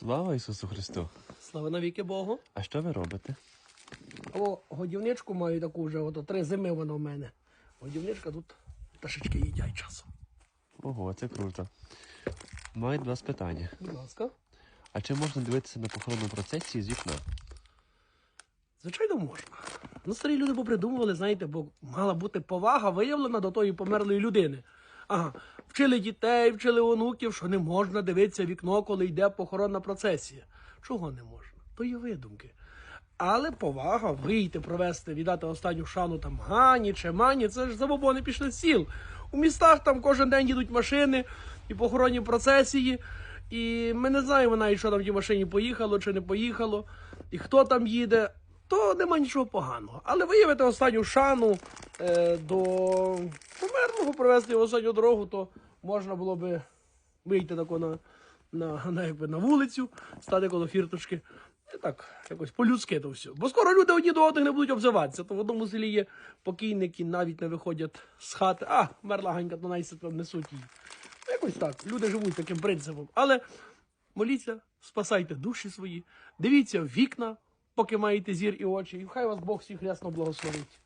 Слава Ісусу Христу! Слава навіки Богу. А що ви робите? О, годівничку маю таку вже, ото три зими вона в мене. Годівничка тут пташечки їдять часом. Ого, це круто. Маю до вас питання. Будь ласка. А чи можна дивитися на похоронну процесію з вікна? Звичайно, можна. Ну, старі люди попридумували, знаєте, бо мала бути повага виявлена до тої померлої людини. Ага, вчили дітей, вчили онуків, що не можна дивитися вікно, коли йде похоронна процесія. Чого не можна? То є видумки. Але повага вийти, провести, віддати останню шану там Гані чи Мані, це ж забобони пішли з сіл. У містах там кожен день їдуть машини і похоронні процесії. І ми не знаємо навіть, що там в тій машині поїхало чи не поїхало, і хто там їде, то нема нічого поганого. Але виявити останню шану е, до померлого, провести його останню дорогу, то можна було би вийти тако на, на, на, якби, на вулицю, стати коло фірточки. І так, якось по-людськи то все. Бо скоро люди одні до одних не будуть обзиватися. То в одному селі є покійники, навіть не виходять з хати. А, мерла ганька, то найся там несуть її. Ну, Якось так. Люди живуть таким принципом. Але моліться, спасайте душі свої, дивіться вікна, поки маєте зір і очі, і хай вас Бог всіх рясно благословить.